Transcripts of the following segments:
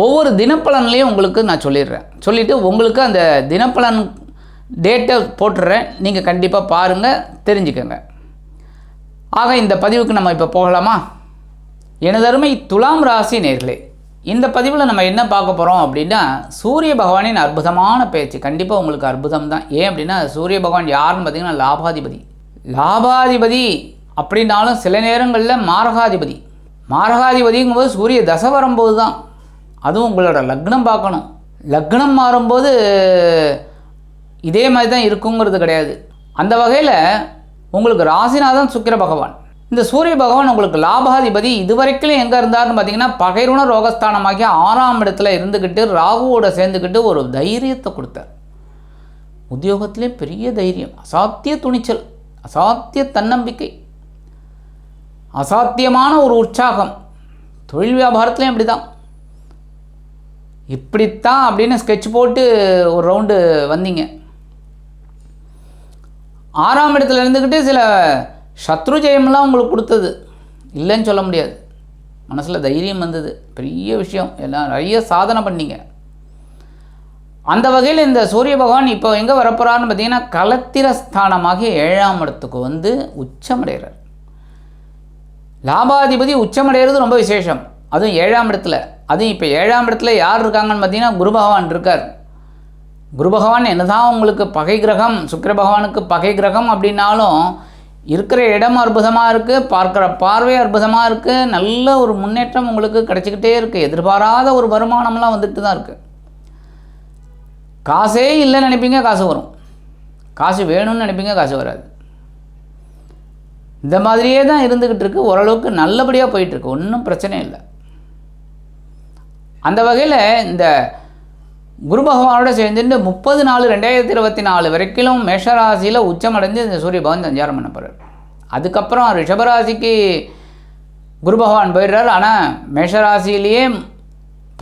ஒவ்வொரு தினப்பலன்லேயும் உங்களுக்கு நான் சொல்லிடுறேன். சொல்லிவிட்டு உங்களுக்கு அந்த தினப்பலன் டேட்டை போட்டுடுறேன். நீங்கள் கண்டிப்பாக பாருங்கள் தெரிஞ்சுக்கோங்க. ஆக இந்த பதிவுக்கு நம்ம இப்போ போகலாமா? எனதருமை துலாம் ராசி நேர்களே இந்த பதிவில் நம்ம என்ன பார்க்க போகிறோம் அப்படின்னா சூரிய பகவானின் அற்புதமான பேச்சு. கண்டிப்பாக உங்களுக்கு அற்புதம் தான். ஏன் அப்படின்னா சூரிய பகவான் யாருன்னு பார்த்தீங்கன்னா லாபாதிபதி. லாபாதிபதி அப்படின்னாலும் சில நேரங்களில் மாரகாதிபதி. மாரகாதிபதிங்கும்போது சூரிய தசை வரும்போது தான் அதுவும் உங்களோட லக்னம் பார்க்கணும். லக்னம் மாறும்போது இதே மாதிரி தான் இருக்குங்கிறது கிடையாது. அந்த வகையில் உங்களுக்கு ராசிநாதன் சுக்கிர பகவான். இந்த சூரிய பகவான் உங்களுக்கு லாபாதிபதி இதுவரைக்கும் எங்கே இருந்தார்னு பார்த்தீங்கன்னா பகைருண ரோகஸ்தானமாகி ஆறாம் இடத்துல இருந்துக்கிட்டு ராகுவோட சேர்ந்துக்கிட்டு ஒரு தைரியத்தை கொடுத்தார். உத்தியோகத்திலே பெரிய தைரியம் அசாத்திய துணிச்சல் அசாத்திய தன்னம்பிக்கை அசாத்தியமான ஒரு உற்சாகம். தொழில் வியாபாரத்துலேயும் அப்படி தான் இப்படித்தான் அப்படின்னு ஸ்கெட்ச் போட்டு ஒரு ரவுண்டு வந்தீங்க. ஆறாம் இடத்துல இருந்துக்கிட்டு சில சத்ரு ஜெயம்லாம் உங்களுக்கு கொடுத்தது. இல்லைன்னு சொல்ல முடியாது. மனசில் தைரியம் வந்தது. பெரிய விஷயம். எல்லாம் நிறைய சாதனை பண்ணீங்க. அந்த வகையில் இந்த சூரிய பகவான் இப்போ எங்கே வரப்போகிறான்னு பார்த்தீங்கன்னா கலத்திர ஸ்தானமாகிய ஏழாம் இடத்துக்கு வந்து உச்சமடைகிறார். லாபாதிபதி உச்சமடைகிறது ரொம்ப விசேஷம். அதுவும் ஏழாம் இடத்துல. அதுவும் இப்போ ஏழாம் இடத்துல யார் இருக்காங்கன்னு பார்த்தீங்கன்னா குரு பகவான் இருக்கார். குரு பகவான் என்னதான் உங்களுக்கு பகை கிரகம் சுக்கிர பகவானுக்கு பகை கிரகம் அப்படின்னாலும் இருக்கிற இடம் அற்புதமாக இருக்குது பார்க்குற பார்வை அற்புதமாக இருக்குது நல்ல ஒரு முன்னேற்றம் உங்களுக்கு கிடச்சிக்கிட்டே இருக்குது எதிர்பாராத ஒரு வருமானம்லாம் வந்துட்டு தான் இருக்குது காசே இல்லைன்னு நினைப்பீங்க காசு வரும். காசு வேணும்னு நினைப்பீங்க காசு வராது. இந்த மாதிரியே தான் இருந்துக்கிட்டு இருக்கு. ஓரளவுக்கு நல்லபடியாக போயிட்டுருக்கு ஒன்றும் பிரச்சனை இல்லை. அந்த வகையில் இந்த குரு பகவானோட சேர்ந்துட்டு முப்பது நாலு ரெண்டாயிரத்தி இருபத்தி நாலு வரைக்கும் மேஷராசியில் உச்சமடைஞ்சு இந்த சூரிய பகவான் சஞ்சாரம் பண்ண போகிறார் அதுக்கப்புறம் ரிஷபராசிக்கு குரு பகவான் போயிடுறார். ஆனால் மேஷராசிலேயே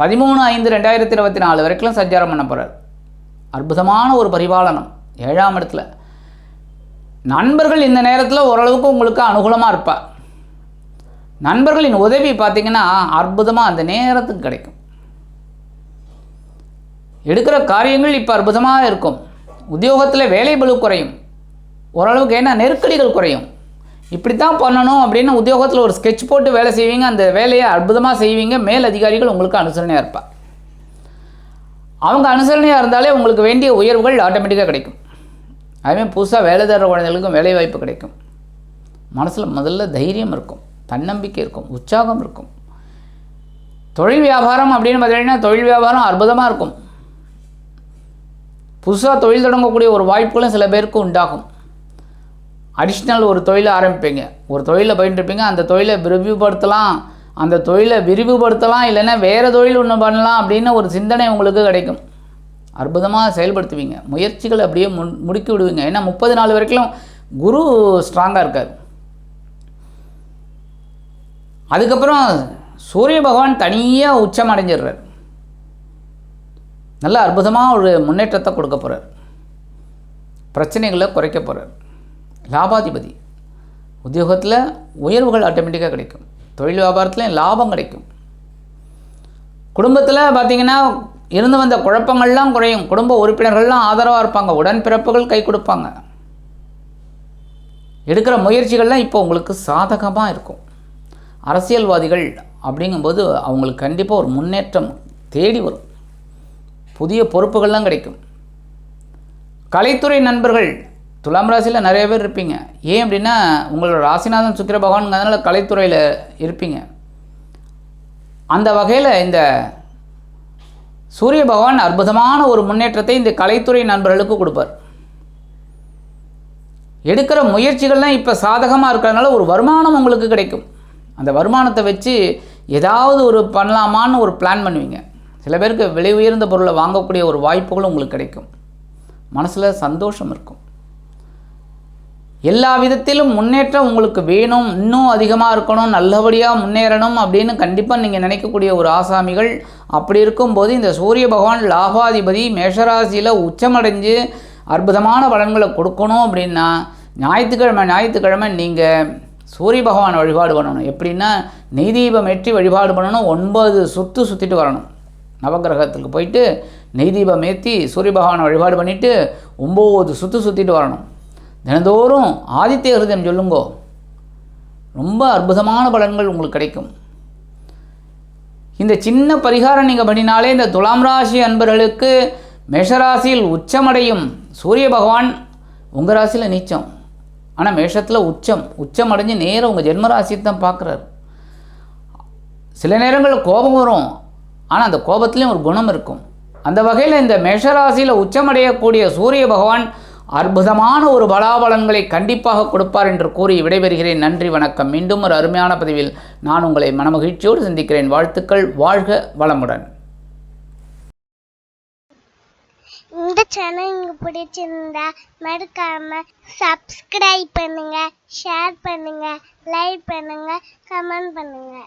பதிமூணு ஐந்து ரெண்டாயிரத்தி இருபத்தி நாலு வரைக்கும் சஞ்சாரம் பண்ண போகிறார் அற்புதமான ஒரு பரிபாலனம் ஏழாம் இடத்துல. நண்பர்கள் இந்த நேரத்தில் ஓரளவுக்கு உங்களுக்கு அனுகூலமாக இருப்பார் நண்பர்களின் உதவி பார்த்திங்கன்னா அற்புதமாக அந்த நேரத்துக்கு கிடைக்கும். எடுக்கிற காரியங்கள் இப்போ அற்புதமாக இருக்கும். உத்தியோகத்தில் வேலை பளு குறையும். ஓரளவுக்கு ஏன்னா நெருக்கடிகள் குறையும். இப்படி தான் பண்ணணும் அப்படின்னு உத்தியோகத்தில் ஒரு ஸ்கெட்ச் போட்டு வேலை செய்வீங்க. அந்த வேலையை அற்புதமாக செய்வீங்க. மேல் அதிகாரிகள் உங்களுக்கு அனுசரணையாக இருப்பா. அவங்க அனுசரணையாக இருந்தாலே உங்களுக்கு வேண்டிய உயர்வுகள் ஆட்டோமேட்டிக்காக கிடைக்கும். அதுமாதிரி புதுசாக வேலை தர குழந்தைகளுக்கும் வேலை வாய்ப்பு கிடைக்கும். மனசில் முதல்ல தைரியம் இருக்கும். தன்னம்பிக்கை இருக்கும். உற்சாகம் இருக்கும். தொழில் வியாபாரம் அப்படின்னு பார்த்தீங்கன்னா தொழில் வியாபாரம் அற்புதமாக இருக்கும். புதுசாக தொழில் தொடங்கக்கூடிய ஒரு வாய்ப்புகளும் சில பேருக்கு உண்டாகும். அடிஷ்னல் ஒரு தொழிலை ஆரம்பிப்பீங்க. ஒரு தொழிலை பயின்றுப்பீங்க. அந்த தொழிலை விரிவுபடுத்தலாம். அந்த தொழிலை விரிவுபடுத்தலாம். இல்லைன்னா வேறு தொழில் ஒன்று பண்ணலாம் அப்படின்னு ஒரு சிந்தனை உங்களுக்கு கிடைக்கும். அற்புதமாக செயல்படுத்துவீங்க. முயற்சிகள் அப்படியே முன் முடுக்கி விடுவீங்க. ஏன்னா முப்பது நாள் வரைக்கும் குரு ஸ்ட்ராங்காக இருக்கார். அதுக்கப்புறம் சூரிய பகவான் தனியாக உச்சம் அடைஞ்சிடுறார். நல்ல அற்புதமாக ஒரு முன்னேற்றத்தை கொடுக்க போகிறார் பிரச்சனைகளை குறைக்க போகிறார் லாபாதிபதி. உத்தியோகத்தில் உயர்வுகள் ஆட்டோமேட்டிக்காக கிடைக்கும். தொழில் வியாபாரத்துலேயும் லாபம் கிடைக்கும். குடும்பத்தில் பார்த்திங்கன்னா இருந்து வந்த குழப்பங்கள்லாம் குறையும். குடும்ப உறுப்பினர்கள்லாம் ஆதரவாக இருப்பாங்க. உடன்பிறப்புகள் கை கொடுப்பாங்க. எடுக்கிற முயற்சிகள்லாம் இப்போ உங்களுக்கு சாதகமாக இருக்கும். அரசியல்வாதிகள் அப்படிங்கும்போது அவங்களுக்கு கண்டிப்பாக ஒரு முன்னேற்றம் தேடி வரும். புதிய பொறுப்புகள்லாம் கிடைக்கும். கலைத்துறை நண்பர்கள் துலாம் ராசியில் நிறைய பேர் இருப்பீங்க. ஏன் அப்படின்னா உங்களோட ராசிநாதன் சுக்கிர பகவான்ங்கிறதுனால கலைத்துறையில் இருப்பீங்க. அந்த வகையில் இந்த சூரிய பகவான் அற்புதமான ஒரு முன்னேற்றத்தை இந்த கலைத்துறை நண்பர்களுக்கு கொடுப்பார். எடுக்கிற முயற்சிகள்லாம் இப்போ சாதகமாக இருக்கிறதுனால ஒரு வருமானம் உங்களுக்கு கிடைக்கும். அந்த வருமானத்தை வச்சு ஏதாவது ஒரு பண்ணலாமான்னு ஒரு பிளான் பண்ணுவீங்க. சில பேருக்கு விலை உயர்ந்த பொருளை வாங்கக்கூடிய ஒரு வாய்ப்புகளும் உங்களுக்கு கிடைக்கும். மனசில் சந்தோஷம் இருக்கும். எல்லா விதத்திலும் முன்னேற்றம் உங்களுக்கு வேணும் இன்னும் அதிகமாக இருக்கணும் நல்லபடியாக முன்னேறணும் அப்படின்னு கண்டிப்பாக நீங்கள் நினைக்கக்கூடிய ஒரு ஆசாமிகள் அப்படி இருக்கும்போது இந்த சூரிய பகவான் லாபாதிபதி மேஷராசியில் உச்சமடைஞ்சு அற்புதமான பலன்களை கொடுக்கணும் அப்படின்னா ஞாயிற்றுக்கிழமை ஞாயிற்றுக்கிழமை நீங்கள் சூரிய பகவான் வழிபாடு பண்ணணும். எப்படின்னா நெய் தீபம் ஏற்றி வழிபாடு பண்ணணும் ஒன்பது சுற்று சுற்றிட்டு வரணும். நவகிரகத்துக்கு போயிட்டு நெய் தீபம் ஏற்றி சூரிய பகவானை வழிபாடு பண்ணிவிட்டு ஒம்பது சுற்று சுற்றிட்டு வரணும். தினந்தோறும் ஆதித்ய ஹிருதயம் சொல்லுங்கோ. ரொம்ப அற்புதமான பலன்கள் உங்களுக்கு கிடைக்கும். இந்த சின்ன பரிகாரம் நீங்கள் பண்ணினாலே இந்த துலாம் ராசி அன்பர்களுக்கு மேஷராசியில் உச்சமடையும் சூரிய பகவான் உங்கள் ராசியில் நீச்சம். ஆனால் மேஷத்தில் உச்சம். உச்சம் அடைஞ்சு நேரம் உங்கள் ஜென்மராசியை தான் பார்க்குறாரு. சில நேரங்களில் கோபம் வரும். ஆனால் அந்த கோபத்துலேயும் ஒரு குணம் இருக்கும். அந்த வகையில் இந்த மேஷராசியில் உச்சமடையக்கூடிய சூரிய பகவான் அற்புதமான ஒரு பலாபலன்களை கண்டிப்பாக கொடுப்பார் என்று கூறி விடைபெறுகிறேன். நன்றி வணக்கம். மீண்டும் ஒரு அருமையான பதிவில் நான் உங்களை மனமகிழ்ச்சியோடு சந்திக்கிறேன். வாழ்த்துக்கள் வாழ்க வளமுடன். இந்த சேனல் உங்களுக்கு பிடிச்சிருந்தா மறக்காம சப்ஸ்கிரைப் பண்ணுங்க ஷேர் பண்ணுங்க லைக் பண்ணுங்க கமெண்ட் பண்ணுங்க.